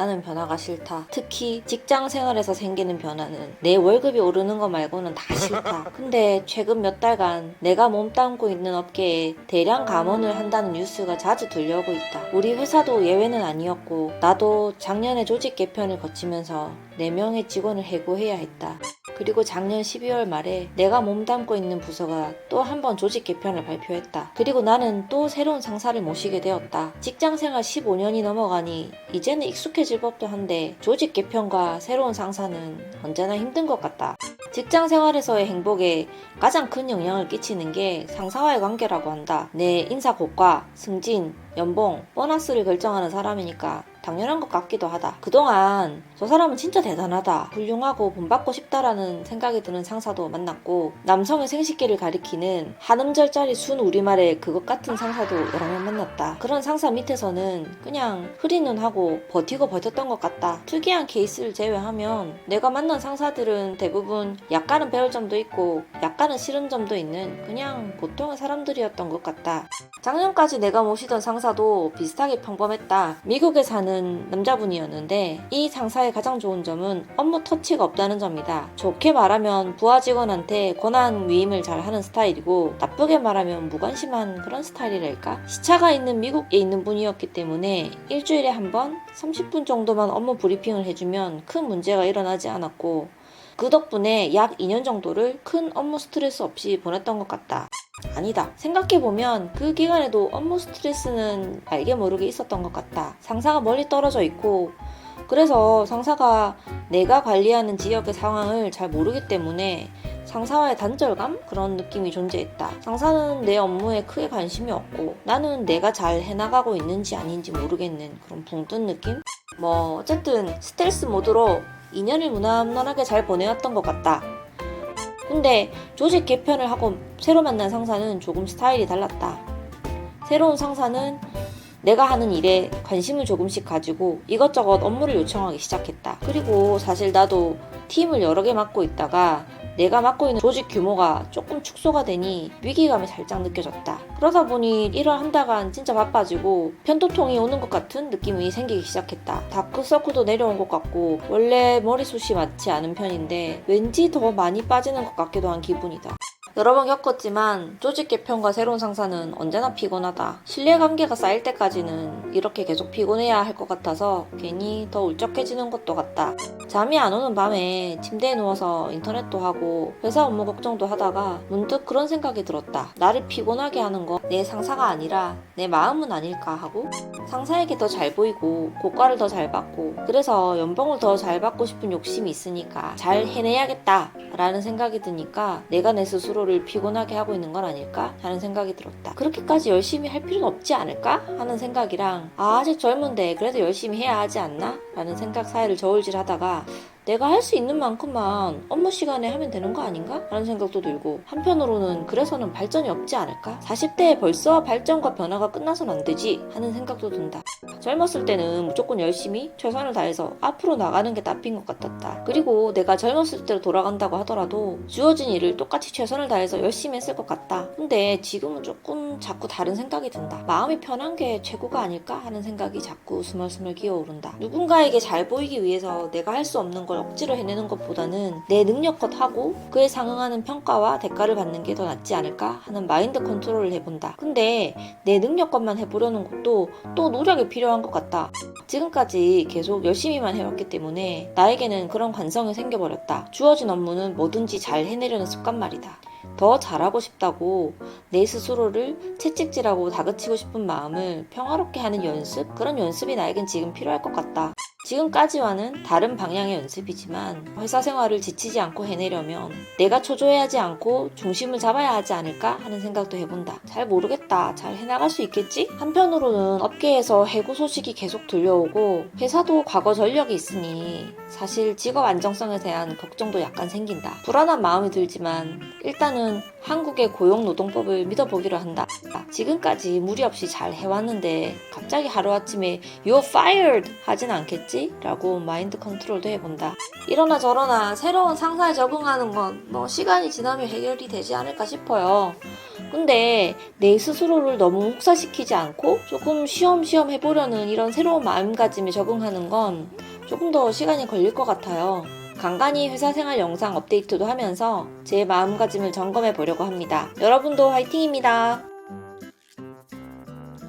나는 변화가 싫다. 특히 직장 생활에서 생기는 변화는 내 월급이 오르는 거 말고는 다 싫다. 근데 최근 몇 달간 내가 몸담고 있는 업계에 대량 감원을 한다는 뉴스가 자주 들려오고 있다. 우리 회사도 예외는 아니었고 나도 작년에 조직 개편을 거치면서 4명의 직원을 해고해야 했다. 그리고 작년 12월 말에 내가 몸담고 있는 부서가 또 한 번 조직 개편을 발표했다. 그리고 나는 또 새로운 상사를 모시게 되었다. 직장 생활 15년이 넘어가니 이제는 익숙해질 법도 한데 조직 개편과 새로운 상사는 언제나 힘든 것 같다. 직장 생활에서의 행복에 가장 큰 영향을 끼치는 게 상사와의 관계라고 한다. 내 인사 고과, 승진, 연봉, 보너스를 결정하는 사람이니까 당연한 것 같기도 하다. 그동안 저 사람은 진짜 대단하다. 훌륭하고 본받고 싶다라는 생각이 드는 상사도 만났고 남성의 생식기를 가리키는 한음절짜리 순 우리말의 그것 같은 상사도 여러 명 만났다. 그런 상사 밑에서는 그냥 흐리는 하고 버티고 버텼던 것 같다. 특이한 케이스를 제외하면 내가 만난 상사들은 대부분 약간은 배울 점도 있고 약간은 싫은 점도 있는 그냥 보통의 사람들이었던 것 같다. 작년까지 내가 모시던 상사 도 비슷하게 평범했다. 미국에 사는 남자분이었는데 이 상사의 가장 좋은 점은 업무 터치가 없다는 점이다. 좋게 말하면 부하 직원한테 권한 위임을 잘 하는 스타일이고 나쁘게 말하면 무관심한 그런 스타일이랄까? 시차가 있는 미국에 있는 분이었기 때문에 일주일에 한 번 30분 정도만 업무 브리핑을 해주면 큰 문제가 일어나지 않았고 그 덕분에 약 2년 정도를 큰 업무 스트레스 없이 보냈던 것 같다. 아니다. 생각해보면 그 기간에도 업무 스트레스는 알게 모르게 있었던 것 같다. 상사가 멀리 떨어져 있고, 그래서 상사가 내가 관리하는 지역의 상황을 잘 모르기 때문에 상사와의 단절감? 그런 느낌이 존재했다. 상사는 내 업무에 크게 관심이 없고, 나는 내가 잘 해나가고 있는지 아닌지 모르겠는 그런 붕뜬 느낌? 뭐, 어쨌든 스텔스 모드로 2년을 무난하게 잘 보내왔던 것 같다. 근데 조직 개편을 하고 새로 만난 상사는 조금 스타일이 달랐다. 새로운 상사는 내가 하는 일에 관심을 조금씩 가지고 이것저것 업무를 요청하기 시작했다. 그리고 사실 나도 팀을 여러 개 맡고 있다가 내가 맡고 있는 조직 규모가 조금 축소가 되니 위기감이 살짝 느껴졌다. 그러다 보니 일을 한다간 진짜 바빠지고 편도통이 오는 것 같은 느낌이 생기기 시작했다. 다크서클도 내려온 것 같고 원래 머리숱이 많지 않은 편인데 왠지 더 많이 빠지는 것 같기도 한 기분이다. 여러 번 겪었지만 조직 개편과 새로운 상사는 언제나 피곤하다. 신뢰 관계가 쌓일 때까지는 이렇게 계속 피곤해야 할 것 같아서 괜히 더 울적해지는 것도 같다. 잠이 안 오는 밤에 침대에 누워서 인터넷도 하고 회사 업무 걱정도 하다가 문득 그런 생각이 들었다. 나를 피곤하게 하는 건 내 상사가 아니라 내 마음은 아닐까 하고 상사에게 더 잘 보이고 고과를 더 잘 받고 그래서 연봉을 더 잘 받고 싶은 욕심이 있으니까 잘 해내야겠다 라는 생각이 드니까 내가 내 스스로 를 피곤하게 하고 있는 건 아닐까? 하는 생각이 들었다. 그렇게까지 열심히 할 필요는 없지 않을까? 하는 생각이랑 아, 아직 젊은데 그래도 열심히 해야 하지 않나? 라는 생각 사이를 저울질 하다가 내가 할 수 있는 만큼만 업무 시간에 하면 되는 거 아닌가? 라는 생각도 들고 한편으로는 그래서는 발전이 없지 않을까? 40대에 벌써 발전과 변화가 끝나선 안 되지 하는 생각도 든다. 젊었을 때는 무조건 열심히 최선을 다해서 앞으로 나가는 게 답인 것 같았다. 그리고 내가 젊었을 때로 돌아간다고 하더라도 주어진 일을 똑같이 최선을 다해서 열심히 했을 것 같다. 근데 지금은 조금 자꾸 다른 생각이 든다. 마음이 편한 게 최고가 아닐까 하는 생각이 자꾸 스멀스멀 기어오른다. 누군가에게 잘 보이기 위해서 내가 할 수 없는 걸 억지로 해내는 것보다는 내 능력껏 하고 그에 상응하는 평가와 대가를 받는 게 더 낫지 않을까 하는 마인드 컨트롤을 해본다. 근데 내 능력껏만 해보려는 것도 또 노력이 필요한 것 같다. 지금까지 계속 열심히만 해왔기 때문에 나에게는 그런 관성이 생겨버렸다. 주어진 업무는 뭐든지 잘 해내려는 습관 말이다. 더 잘하고 싶다고 내 스스로를 채찍질하고 다그치고 싶은 마음을 평화롭게 하는 연습? 그런 연습이 나에겐 지금 필요할 것 같다. 지금까지와는 다른 방향의 연습이지만 회사 생활을 지치지 않고 해내려면 내가 초조해하지 않고 중심을 잡아야 하지 않을까 하는 생각도 해본다. 잘 모르겠다. 잘 해나갈 수 있겠지? 한편으로는 업계에서 해고 소식이 계속 들려오고 회사도 과거 전력이 있으니 사실 직업 안정성에 대한 걱정도 약간 생긴다. 불안한 마음이 들지만 일단은 한국의 고용노동법을 믿어보기로 한다. 지금까지 무리 없이 잘 해왔는데 갑자기 하루아침에 You're fired! 하진 않겠지? 해야지 라고 마인드 컨트롤도 해본다. 이러나 저러나 새로운 상사에 적응하는 건 뭐 시간이 지나면 해결이 되지 않을까 싶어요. 근데 내 스스로를 너무 혹사시키지 않고 조금 쉬엄쉬엄 해보려는 이런 새로운 마음가짐에 적응하는 건 조금 더 시간이 걸릴 것 같아요. 간간히 회사 생활 영상 업데이트도 하면서 제 마음가짐을 점검해 보려고 합니다. 여러분도 화이팅입니다.